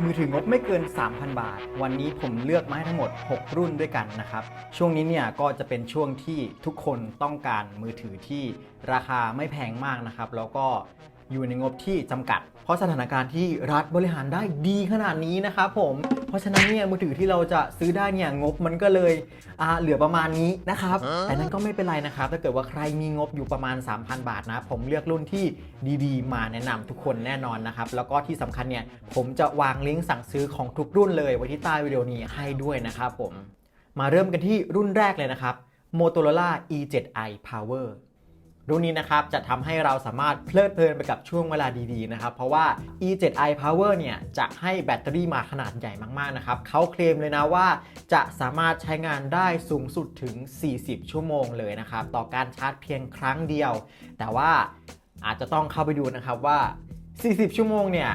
มือถืองบไม่เกิน 3,000 บาท วันนี้ผมเลือกมาให้ทั้งหมด 6 รุ่นด้วยกันนะครับ ช่วงนี้เนี่ยก็จะเป็นช่วงที่ทุกคนต้องการมือถือที่ราคาไม่แพงมากนะครับ แล้วก็ อยู่ในงบที่จำกัด เพราะสถานการณ์ที่รัฐบริหารได้ดีขนาดนี้นะครับผม เพราะฉะนั้นเนี่ยมือถือที่เราจะซื้อได้เนี่ยงบมันก็เลยอ่าเหลือประมาณนี้นะครับ แต่นั้นก็ไม่เป็นไรนะครับ ถ้าเกิดว่าใครมีงบอยู่ประมาณ 3,000 บาทนะ ผมเลือกรุ่นที่ดีๆ มาแนะนำทุกคนแน่นอนนะครับ แล้วก็ที่สำคัญเนี่ยผมจะวางลิงก์สั่งซื้อของทุกรุ่นเลยไว้ที่ใต้วิดีโอนี้ให้ด้วยนะครับผม มาเริ่มกันที่รุ่นแรกเลยนะครับ Motorola E7i Power รุ่นนี้นะครับจะทำให้เราสามารถเพลิดเพลินไปกับช่วงเวลาดีๆนะครับ เพราะว่า E7i Power เนี่ยจะให้แบตเตอรี่มาขนาดใหญ่มากๆนะครับเขาเคลมเลยนะว่า จะสามารถใช้งานได้สูงสุดถึง 40 ชั่วโมงเลยนะครับ ต่อการชาร์จเพียงครั้งเดียว แต่ว่าอาจจะต้องเข้าไปดูนะครับว่า 40 ชั่วโมงเนี่ย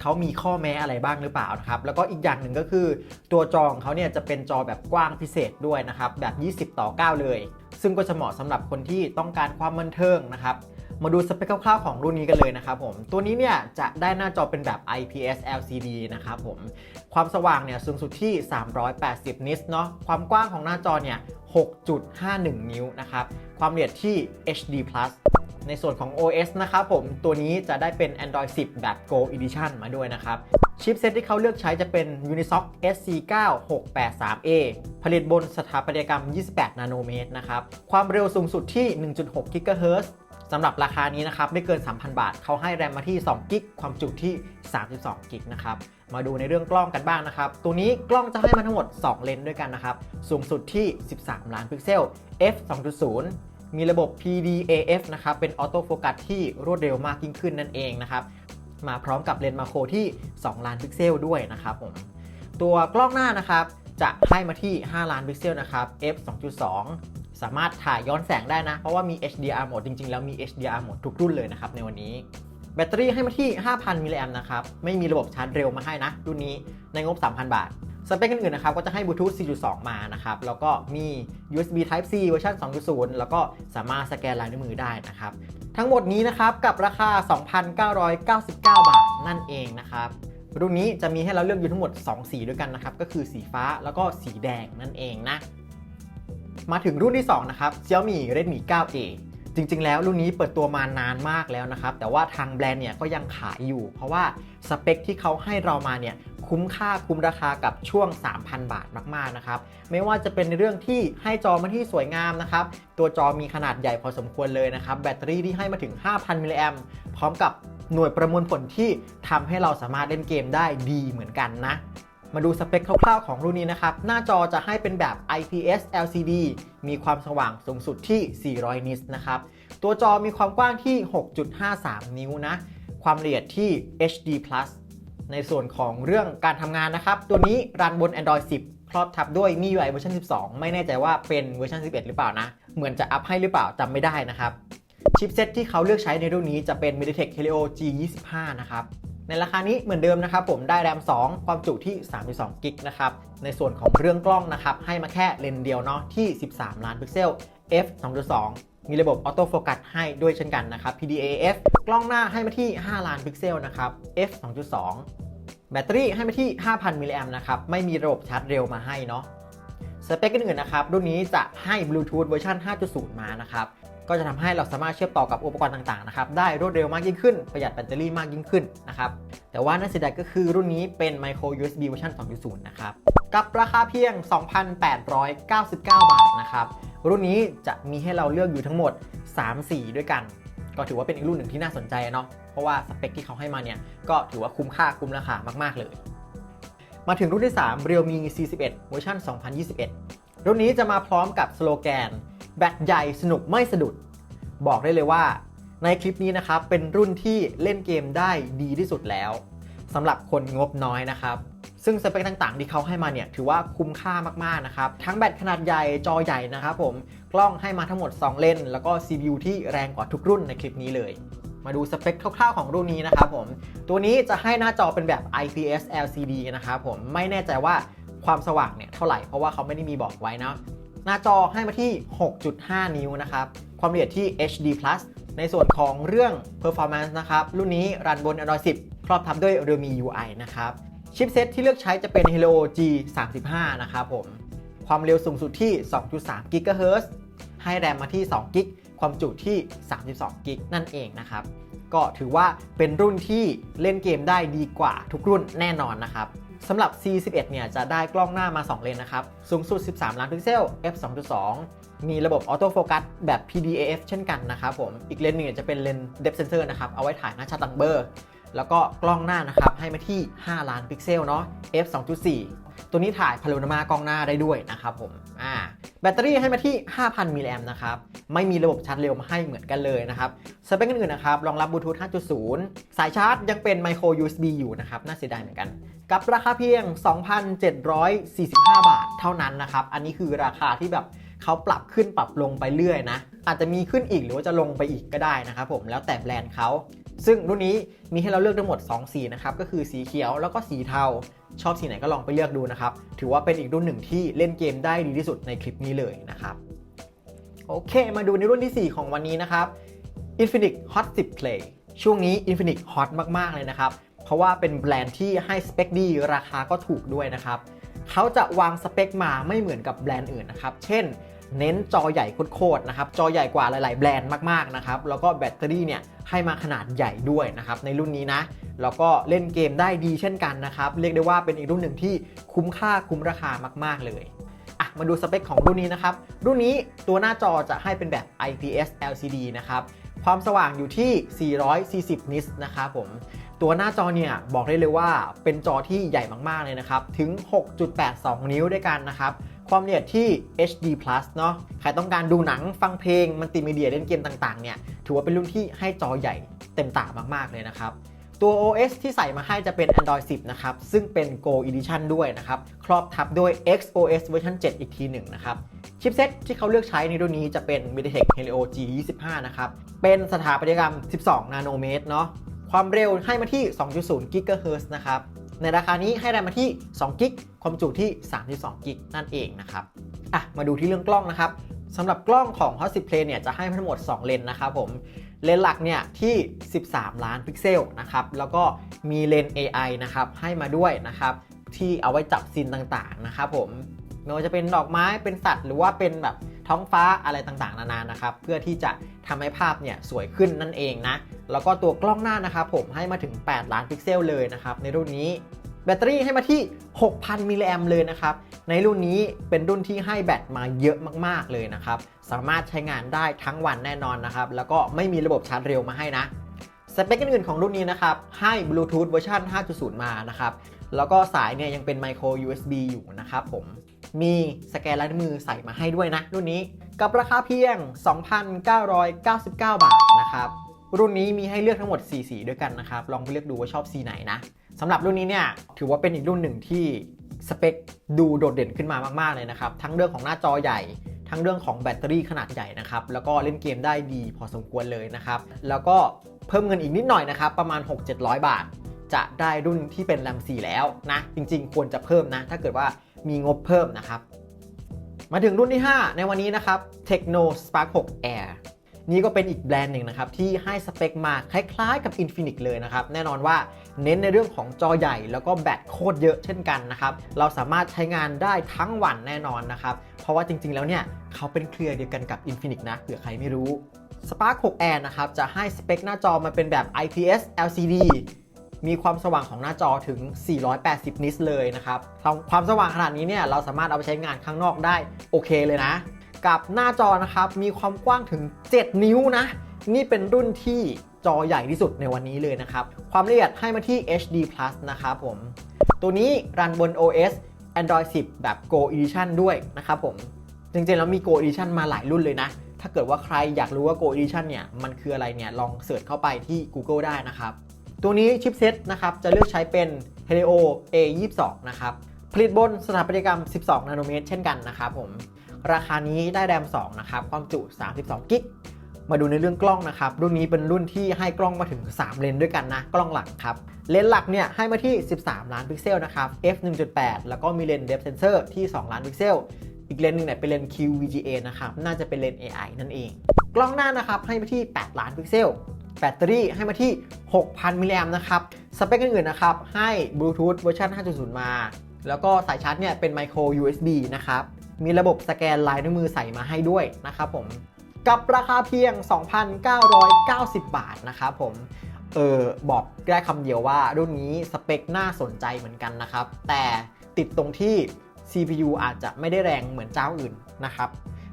เขามีข้อแม้อะไรบ้างหรือเปล่านะครับ แล้วก็อีกอย่างหนึ่งก็คือ ตัวจอของเขาเนี่ยจะเป็นจอแบบกว้างพิเศษด้วยนะครับ แบบ 20 ต่อ 9 เลย ซึ่งก็จะเหมาะสำหรับคนที่ต้องการความบันเทิงนะครับ มาดูสเปคคร่าวๆของรุ่นนี้กันเลยนะครับผม ตัวนี้เนี่ยจะได้หน้าจอเป็นแบบ IPS LCD นะครับผม ความสว่างเนี่ยสูงสุดที่ 380 นิตเนาะ ความกว้างของหน้าจอเนี่ย 6.51 นิ้วนะครับ ความละเอียดที่ HD+ ในส่วนของ OS นะครับผม ตัวนี้จะได้เป็น Android 10 แบบ Go Edition มาด้วยนะครับ ชิปเซตที่เขาเลือกใช้จะเป็น Unisoc SC9683A ผลิตบนสถาปัตยกรรม 28 นาโนเมตรนะครับ ความเร็วสูงสุดที่ 1.6 GHz สำหรับราคานี้นะครับไม่เกิน 3,000 บาท เขาให้แรมมาที่ 2 กิก ความจุที่ 32 กิกนะครับ มาดูในเรื่องกล้องกันบ้างนะครับ ตัวนี้กล้องจะให้มาทั้งหมด 2 เลนส์ด้วยกันนะครับ สูงสุดที่ 13 ล้านพิกเซล f 2.0 มีระบบ PDAF นะครับ เป็นออโต้โฟกัสที่รวดเร็วมากยิ่งขึ้นนั่นเองนะครับ มาพร้อมกับเลนส์มาโครที่ 2 ล้านพิกเซลด้วยนะครับผมตัวกล้องหน้านะครับจะให้มาที่ 5 ล้านพิกเซลนะครับ f 2.2 สามารถถ่ายย้อนแสงได้นะ เพราะว่ามี HDR โหมดจริงๆ แล้วมี HDR โหมดทุกรุ่นเลยนะครับในวันนี้ แบตเตอรี่ให้มาที่ 5,000มิลลิแอมป์นะครับ ไม่มีระบบชาร์จเร็วมาให้นะ รุ่นนี้ในงบ 3,000 บาท สเปคอื่นๆนะครับก็จะให้บลูทูธ 4.2 มานะครับ แล้วก็มี USB Type C เวอร์ชัน2.0 แล้วก็สามารถสแกนลายนิ้วมือได้นะครับ ทั้งหมดนี้นะครับกับราคา 2,999 บาทนั่นเองนะครับรุ่นนี้จะมีให้เราเลือกอยู่ทั้งหมด 2 สีด้วยกันนะครับ ก็คือสีฟ้าแล้วก็สีแดงนั่นเองนะ มาถึงรุ่นที่ 2 นะครับ Xiaomi Redmi 9A จริง ๆ แล้วรุ่นนี้เปิดตัวมานานมากแล้วนะครับ แต่ว่าทางแบรนด์เนี่ยก็ยังขายอยู่ เพราะว่าสเปคที่เขาให้เรามาเนี่ย คุ้มค่าคุ้มราคากับช่วง 3,000 บาทมากๆนะครับไม่ว่าจะเป็นในเรื่องที่ให้จอมาที่สวยงามนะครับตัวจอมีขนาดใหญ่พอสมควรเลยนะครับแบตเตอรี่ที่ให้มาถึง 5,000มิลลิแอมพร้อมกับหน่วยประมวลผลที่ทำให้เราสามารถเล่นเกมได้ดีเหมือนกันนะ มาดูสเปคคร่าวๆของรุ่นนี้นะครับ หน้าจอจะให้เป็นแบบ IPS LCD มีความสว่างสูงสุดที่ 400 นิตนะครับ ตัวจอมีความกว้างที่ 6.53 นิ้วนะ ความละเอียดที่ HD+ ในส่วนของเรื่องการทำงานนะครับ ตัวนี้รันบน Android 10 ครอบทับด้วย MIUI เวอร์ชัน12 ไม่แน่ใจว่าเป็นเวอร์ชัน11 หรือเปล่านะ เหมือนจะอัพให้หรือเปล่าจำไม่ได้นะครับชิปเซ็ตที่เขาเลือกใช้ในรุ่นนี้จะเป็น MediaTek Helio G25 นะครับในราคานี้เหมือนเดิมนะครับผมได้แรม 2 ความจุที่ 32 กิกนะครับในส่วนของเรื่องกล้องนะครับให้มาแค่เลนส์เดียวเนาะที่ 13 ล้านพิกเซล f 2.2 มีระบบออโต้โฟกัสให้ด้วยเช่นกันนะครับ PDAF กล้องหน้าให้มาที่ 5 ล้านพิกเซลนะครับ f 2.2 แบตเตอรี่ให้มาที่ 5,000 มิลลิแอมนะครับ ไม่มีระบบชาร์จเร็วมาให้เนาะ สเปคอื่นๆนะครับ รุ่นนี้จะให้บลูทูธเวอร์ชัน5.0 มานะครับ ก็จะทำให้เราสามารถเชื่อมต่อกับอุปกรณ์ต่างๆนะครับ ได้รวดเร็วมากยิ่งขึ้น ประหยัดแบตเตอรี่มากยิ่งขึ้นนะครับ แต่ว่าน่าเสียดายก็คือรุ่นนี้เป็น Micro USB เวอร์ชัน2.0 นะครับ กับราคาเพียง 2,899 บาทนะครับ รุ่นนี้จะมีให้เราเลือกอยู่ทั้งหมด 3 สีด้วยกัน ก็ถือว่าเป็นอีกรุ่นหนึ่งที่น่าสนใจเนาะ เพราะว่าสเปคที่เขาให้มาเนี่ยก็ถือว่าคุ้มค่าคุ้มราคามากๆเลย มาถึงรุ่นที่ 3 Realme C11 เวอร์ชัน2021 รุ่นนี้จะมาพร้อมกับสโลแกน แบตใหญ่สนุกไม่สะดุด บอกได้เลยว่าในคลิปนี้นะครับเป็นรุ่นที่เล่นเกมได้ดีที่สุดแล้วสำหรับคนงบน้อยนะครับซึ่งสเปคต่างๆ ที่เขาให้มาเนี่ยถือว่าคุ้มค่ามากๆนะครับ ทั้งแบตขนาดใหญ่จอใหญ่นะครับผม กล้องให้มาทั้งหมด 2 เลนแล้วก็ CPU ที่แรงกว่าทุกรุ่นในคลิปนี้เลย มาดูสเปคคร่าวๆของรุ่นนี้นะครับผม ตัวนี้จะให้หน้าจอเป็นแบบ IPS LCD นะครับผม ไม่แน่ใจว่าความสว่างเนี่ยเท่าไหร่ เพราะว่าเขาไม่ได้มีบอกไว้นะ หน้าจอให้มาที่ 6.5 นิ้วนะครับ ความละเอียดที่ HD+ ในส่วนของเรื่อง performance นะครับ รุ่นนี้รันบน Android 10 ครอบทับด้วย Realme UI นะครับ ชิปเซตที่เลือกใช้จะเป็น Helio G35 นะครับผม ความเร็วสูงสุดที่ 2.3 GHz ให้แรมมาที่2กิก ความจุที่ 32กิกนั่นเองนะครับ ก็ถือว่าเป็นรุ่นที่เล่นเกมได้ดีกว่าทุกรุ่นแน่นอนนะครับสำหรับ C11 เนี่ยจะได้กล้องหน้ามา 2 เลนนะครับ สูงสุด 13 ล้านพิกเซล f 2.2 มีระบบออโต้โฟกัสแบบ PDAF เช่นกันนะครับผม อีกเลนหนึงเนี่ยจะเป็นเลนส์ depth sensor นะครับ เอาไว้ถ่ายหน้าชัดตังเบอร์ แล้วก็กล้องหน้านะครับ ให้มาที่ 5 ล้านพิกเซลเนาะ f 2.4 ตัวนี้ถ่ายพาโนรามากล้องหน้าได้ด้วยนะครับผม อ่าแบตเตอรี่ให้มาที่ 5,000 มิลลิแอมนะครับ ไม่มีระบบชาร์จเร็วมาให้เหมือนกันเลยนะครับ สเปคอื่นๆนะครับ รองรับบลูทูธ 5.0 สายชาร์จยังเป็น micro USB อยู่นะครับ น่าเสียดายเหมือนกัน กับราคาเพียง 2,745 บาทเท่านั้นนะครับ อันนี้คือราคาที่แบบเขาปรับขึ้นปรับลงไปเรื่อยนะ อาจจะมีขึ้นอีกหรือว่าจะลงไปอีกก็ได้นะครับผม แล้วแต่แบรนด์เขาซึ่งรุ่นนี้มีให้เราเลือกทั้งหมด2สีนะครับ ก็คือสีเขียวแล้วก็สีเทา ชอบสีไหนก็ลองไปเลือกดูนะครับ ถือว่าเป็นอีกรุ่นหนึ่งที่เล่นเกมได้ดีที่สุดในคลิปนี้เลยนะครับ โอเค มาดูในรุ่นที่ 4 ของวันนี้นะครับ Infinix Hot 10 Play ช่วงนี้ Infinix Hot มาก ๆ เลยนะครับ เพราะว่าเป็นแบรนด์ที่ให้สเปคดีราคาก็ถูกด้วยนะครับ เขาจะวางสเปคมาไม่เหมือนกับแบรนด์อื่นนะครับ เช่น เน้นจอใหญ่โคตรๆนะครับ จอใหญ่กว่าหลาย ๆ แบรนด์มาก ๆ นะครับ แล้วก็แบตเตอรี่เนี่ยให้มาขนาดใหญ่ด้วยนะครับ ในรุ่นนี้นะ แล้วก็เล่นเกมได้ดีเช่นกันนะครับ เรียกได้ว่าเป็นอีกรุ่นหนึ่งที่คุ้มค่าคุ้มราคามาก ๆ เลยอะมาดูสเปคของรุ่นนี้นะครับ รุ่นนี้ตัวหน้าจอจะให้เป็นแบบ IPS LCD นะครับ ความสว่างอยู่ที่ 440 นิตส์นะครับผม ตัวหน้าจอเนี่ยบอกได้เลยว่าเป็นจอที่ใหญ่มากๆเลยนะครับ ถึง 6.82 นิ้วด้วยกันนะครับความละเอียดที่ HD+ เนาะใครต้องการดูหนังฟังเพลง มัลติมีเดียเล่นเกมต่างๆ เนี่ย ถือว่าเป็นรุ่นที่ให้จอใหญ่เต็มตามากๆ เลยนะครับ ตัว OS ที่ใส่มาให้จะเป็น Android 10 นะครับ ซึ่งเป็น Go Edition ด้วยนะครับ ครอบทับด้วย XOS เวอร์ชัน7 อีกทีหนึ่งนะครับ ชิปเซ็ตที่เขาเลือกใช้ในรุ่นนี้จะเป็น MediaTek Helio G25 นะครับ เป็นสถาปัตยกรรม 12 นาโนเมตรเนาะ ความเร็วให้มาที่ 2.0 GHz นะครับ ในราคานี้ให้แรมมาที่ 2 กิก ความจุที่ 32 กิกนั่นเองนะครับ อะ มาดูที่เรื่องกล้องนะครับสำหรับกล้องของ Hot 10 Play เนี่ยจะให้ทั้งหมด 2 เลนนะครับผม เลนหลักเนี่ยที่ 13 ล้านพิกเซลนะครับ แล้วก็มีเลน AI นะครับให้มาด้วยนะครับที่เอาไว้จับซีนต่างๆนะครับผม ไม่ว่าจะเป็นดอกไม้เป็นสัตว์หรือว่าเป็นแบบท้องฟ้าอะไรต่างๆ นานานะครับ เพื่อที่จะทำให้ภาพเนี่ยสวยขึ้นนั่นเองนะ แล้วก็ตัวกล้องหน้านะครับผมให้มาถึง 8 ล้านพิกเซลเลยนะครับในรุ่นนี้แบตเตอรี่ให้มาที่ 6,000 มิลลิแอมเลยนะครับ ในรุ่นนี้เป็นรุ่นที่ให้แบตมาเยอะมากๆเลยนะครับ สามารถใช้งานได้ทั้งวันแน่นอนนะครับ แล้วก็ไม่มีระบบชาร์จเร็วมาให้นะ สเปคอื่นๆของรุ่นนี้นะครับ ให้บลูทูธเวอร์ชัน5.0 มานะครับ แล้วก็สายเนี่ยยังเป็น micro USB อยู่นะครับผม มีสแกนลายมือใส่มาให้ด้วยนะรุ่นนี้กับราคาเพียง 2,999 บาทนะครับรุ่นนี้มีให้เลือกทั้งหมด 4 สีด้วยกันนะครับ ลองไปเลือกดูว่าชอบสีไหนนะสำหรับรุ่นนี้เนี่ยถือว่าเป็นอีกรุ่นหนึ่งที่สเปคดูโดดเด่นขึ้นมามากๆเลยนะครับ ทั้งเรื่องของหน้าจอใหญ่ ทั้งเรื่องของแบตเตอรี่ขนาดใหญ่นะครับ แล้วก็เล่นเกมได้ดีพอสมควรเลยนะครับ แล้วก็เพิ่มเงินอีกนิดหน่อยนะครับ ประมาณ 6-700 บาท จะได้รุ่นที่เป็นแรม4แล้วนะ จริง ๆ ควรจะเพิ่มนะ ถ้าเกิดว่า มีงบเพิ่มนะครับ มาถึงรุ่นที่ 5 ในวันนี้นะครับ Techno Spark 6 Air นี่ก็เป็นอีกแบรนด์หนึ่งนะครับ ที่ให้สเปคมาคล้ายๆกับ Infinix เลยนะครับ แน่นอนว่าเน้นในเรื่องของจอใหญ่แล้วก็แบตโคตรเยอะเช่นกันนะครับ เราสามารถใช้งานได้ทั้งวันแน่นอนนะครับ เพราะว่าจริงๆแล้วเนี่ย เขาเป็นเครือเดียวกันกับ Infinix นะเผื่อใครไม่รู้ Spark 6 Air นะครับ จะให้สเปคหน้าจอมาเป็นแบบ IPS LCD มีความสว่างของหน้าจอถึง 480 นิตส์เลยนะครับ ความสว่างขนาดนี้เนี่ยเราสามารถเอาไปใช้งานข้างนอกได้โอเคเลยนะ กับหน้าจอนะครับมีความกว้างถึง 7 นิ้วนะ นี่เป็นรุ่นที่จอใหญ่ที่สุดในวันนี้เลยนะครับ ความละเอียดให้มาที่ HD Plus นะครับผม ตัวนี้รันบน OS Android 10 แบบ Go Edition ด้วยนะครับผม จริงๆ แล้วมี Go Edition มาหลายรุ่นเลยนะ ถ้าเกิดว่าใครอยากรู้ว่า Go Edition เนี่ย มันคืออะไรเนี่ย ลองเสิร์ชเข้าไปที่ Google ได้นะครับ ตัวนี้ชิปเซตนะครับจะเลือกใช้เป็น Helio A22 นะครับผลิตบนสถาปัตยกรรม 12 นาโนเมตร เช่นกันนะครับผม ราคานี้ได้แรม 2 นะครับ ความจุ 32 กิก มาดูในเรื่องกล้องนะครับ รุ่นนี้เป็นรุ่นที่ให้กล้องมาถึง 3 เลนด้วยกันนะ กล้องหลักครับ เลนหลักเนี่ยให้มาที่ 13 ล้านพิกเซลนะครับ f 1.8 แล้วก็มีเลนส์ depth sensor ที่ 2 ล้านพิกเซล อีกเลนหนึ่งเนี่ยเป็นเลน QVGA นะครับ น่าจะเป็นเลน AI นั่นเอง กล้องหน้านะครับให้มาที่ 8 ล้านพิกเซล แบตเตอรี่ให้มาที่ 6,000 มิลลิแอมนะครับ สเปคอื่นๆนะครับ ให้บลูทูธเวอร์ชัน5.0 มา แล้วก็สายชาร์จเนี่ยเป็นไมโคร USB นะครับ มีระบบสแกนลายนิ้วมือใส่มาให้ด้วยนะครับผม กับราคาเพียง 2,990 บาทนะครับผม เออบอกได้คำเดียวว่ารุ่นนี้สเปคน่าสนใจเหมือนกันนะครับ แต่ติดตรงที่ CPU อาจจะไม่ได้แรงเหมือนเจ้าอื่นนะครับ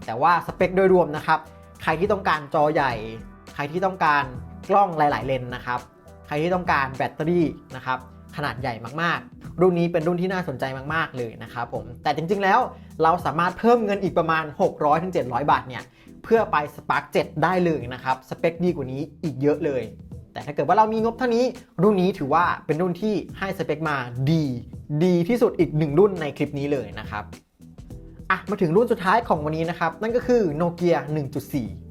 แต่ว่าสเปคโดยรวมนะครับ ใครที่ต้องการจอใหญ่ ใครที่ต้องการ กล้องหลาย ๆ เลนนะครับ ใครที่ต้องการแบตเตอรี่นะครับขนาดใหญ่มากๆ รุ่นนี้เป็นรุ่นที่น่าสนใจมากๆเลยนะครับผม แต่จริงๆ แล้วเราสามารถเพิ่มเงินอีกประมาณ 600-700 บาทเนี่ย เพื่อไป Spark 7 ได้เลยนะครับ สเปคดีกว่านี้อีกเยอะเลย แต่ถ้าเกิดว่าเรามีงบเท่านี้ รุ่นนี้ถือว่าเป็นรุ่นที่ให้สเปคมาดี ดีที่สุดอีกหนึ่งรุ่นในคลิปนี้เลยนะครับ อะ มาถึงรุ่นสุดท้ายของวันนี้นะครับ นั่นก็คือ Nokia 1.4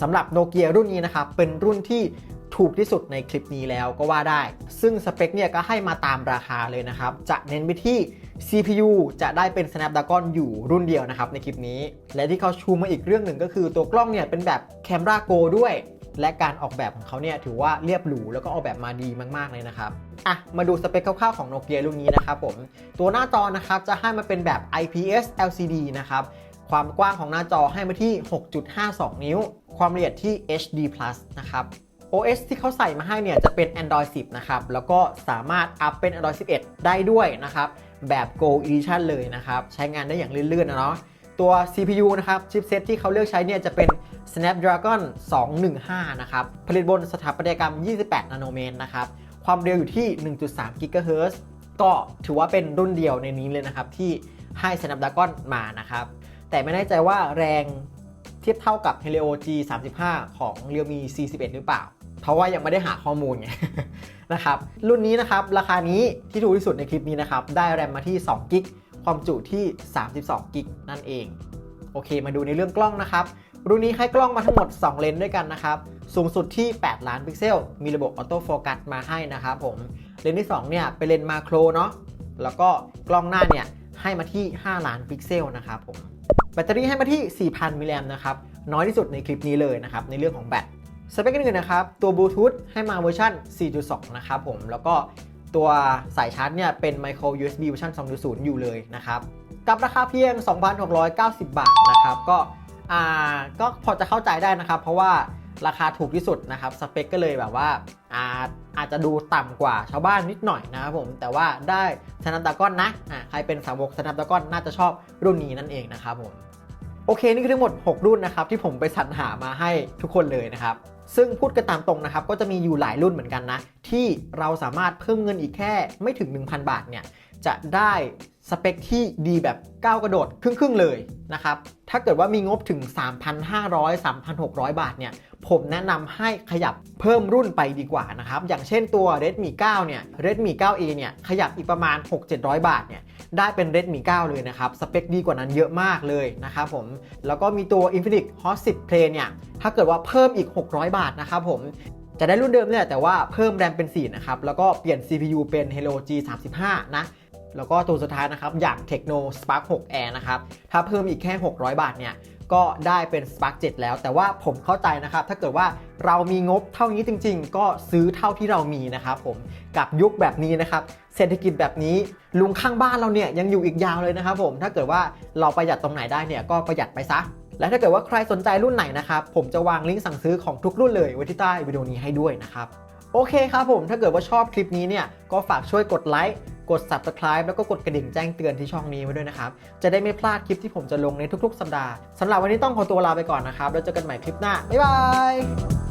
สำหรับโนเกียรุ่นนี้นะครับเป็นรุ่นที่ถูกที่สุดในคลิปนี้แล้วก็ว่าได้ ซึ่งสเปคเนี่ยก็ให้มาตามราคาเลยนะครับ จะเน้นไปที่ CPU จะได้เป็น Snapdragon อยู่รุ่นเดียวนะครับในคลิปนี้ และที่เขาชูมาอีกเรื่องหนึ่งก็คือตัวกล้องเนี่ยเป็นแบบ Camera Go ด้วย และการออกแบบของเขาเนี่ยถือว่าเรียบหรูแล้วก็ออกแบบมาดีมากๆเลยนะครับ อะ มาดูสเปคคร่าวๆของโนเกียรุ่นนี้นะครับผม ตัวหน้าจอนะครับจะให้มาเป็นแบบ IPS LCD นะครับ ความกว้างของหน้าจอให้มาที่ 6.52 นิ้ว ความละเอียดที่ HD+ นะครับ OS ที่เขาใส่มาให้เนี่ยจะเป็น Android 10 นะครับ แล้วก็สามารถอัพเป็น Android 11 ได้ด้วยนะครับ แบบ Go Edition เลยนะครับ ใช้งานได้อย่างลื่นๆนะเนาะตัว CPU นะครับ ชิปเซตที่เขาเลือกใช้เนี่ยจะเป็น Snapdragon 215 นะครับ ผลิตบนสถาปัตยกรรม 28 นาโนเมตรนะครับ ความเร็วอยู่ที่ 1.3 GHz ก็ถือว่าเป็นรุ่นเดียวในนี้เลยนะครับ ที่ให้ Snapdragon มานะครับ แต่ไม่แน่ใจว่าแรง ทียบเท่ากับ Helio G35 ของ Realme C11 หรือเปล่า เพราะว่ายังไม่ได้หาข้อมูลไงนะครับ รุ่นนี้นะครับ ราคานี้ที่ถูกที่สุดในคลิปนี้นะครับ ได้แรมมาที่2กิกความจุที่ 32กิกนั่นเอง โอเค มาดูในเรื่องกล้องนะครับ รุ่นนี้ให้กล้องมาทั้งหมด 2 เลนส์ด้วยกันนะครับ สูงสุดที่ 8 ล้านพิกเซล มีระบบออโต้โฟกัสมาให้นะครับผม เลนส์ที่ 2 เนี่ย เป็นเลนส์มาโครเนาะ แล้วก็กล้องหน้าเนี่ย ให้มาที่ 5 ล้านพิกเซลนะครับผม แบตเตอรี่ให้มาที่ 4,000 มิลลิแอมป์นะครับ น้อยที่สุดในคลิปนี้เลยนะครับ ในเรื่องของแบต สเปคอื่นๆนะครับ ตัวบลูทูธให้มาเวอร์ชัน4.2 นะครับผม แล้วก็ตัวสายชาร์จเนี่ยเป็น Micro USB เวอร์ชัน2.0 อยู่เลยนะครับ กับราคาเพียง 2,690 บาทนะครับ ก็อ่าก็พอจะเข้าใจได้นะครับ เพราะว่า ราคาถูกที่สุดนะครับสเปคก็เลยแบบว่าอาอาจจะดูต่ำกว่าชาวบ้านนิดหน่อยนะครับผมแต่ว่าได้ Snapdragon นะอ่าใครเป็นสาวก Snapdragon น่าจะชอบรุ่นนี้นั่นเองนะครับผมโอเค นี่คือทั้งหมด 6 รุ่นนะครับที่ผมไปสรรหามาให้ทุกคนเลยนะครับ ซึ่งพูดกันตามตรงนะครับ ก็จะมีอยู่หลายรุ่นเหมือนกันนะ ที่เราสามารถเพิ่มเงินอีกแค่ไม่ถึง 1,000 บาทเนี่ยจะได้ สเปคที่ดีแบบก้าวกระโดดครึ่งๆเลยนะครับ ถ้าเกิดว่ามีงบถึง 3,500 3,600 บาทเนี่ย ผมแนะนำให้ขยับเพิ่มรุ่นไปดีกว่านะครับ อย่างเช่นตัว Redmi 9 เนี่ย Redmi 9A เนี่ย ขยับอีกประมาณ 6-700 บาทเนี่ย ได้เป็น Redmi 9 เลยนะครับ สเปคดีกว่านั้นเยอะมากเลยนะครับผม แล้วก็มีตัว Infinix Hot 10 Play เนี่ย ถ้าเกิดว่าเพิ่มอีก 600 บาทนะครับผมจะได้รุ่นเดิมเนี่ยแต่ว่าเพิ่มแรมเป็น 4 นะครับ แล้วก็เปลี่ยน CPU เป็น Helio G35 นะ แล้วก็ตัวสุดท้ายนะครับ อย่าง Tecno Spark 6 Air นะครับ ถ้าเพิ่มอีกแค่ 600 บาทเนี่ย ก็ได้เป็น Spark 7 แล้ว แต่ว่าผมเข้าใจนะครับ ถ้าเกิดว่าเรามีงบเท่านี้จริง ๆ ก็ซื้อเท่าที่เรามีนะครับผม กับยุคแบบนี้นะครับ เศรษฐกิจแบบนี้ ลุงข้างบ้านเราเนี่ยยังอยู่อีกยาวเลยนะครับผม ถ้าเกิดว่าเราประหยัดตรงไหนได้เนี่ย ก็ประหยัดไปซะ และถ้าเกิดว่าใครสนใจรุ่นไหนนะครับ ผมจะวางลิงก์สั่งซื้อของทุกรุ่นเลยไว้ที่ใต้วิดีโอนี้ให้ด้วยนะครับ โอเคครับผม ถ้าเกิดว่าชอบคลิปนี้เนี่ย ก็ฝากช่วยกดไลค์ กด Subscribe แล้วก็กดกระดิ่งแจ้งเตือนที่ช่องนี้ไว้ด้วยนะครับ จะได้ไม่พลาดคลิปที่ผมจะลงในทุกๆ สัปดาห์สำหรับวันนี้ต้องขอตัวลาไปก่อนนะครับแล้วเจอกันใหม่คลิปหน้าบ๊ายบาย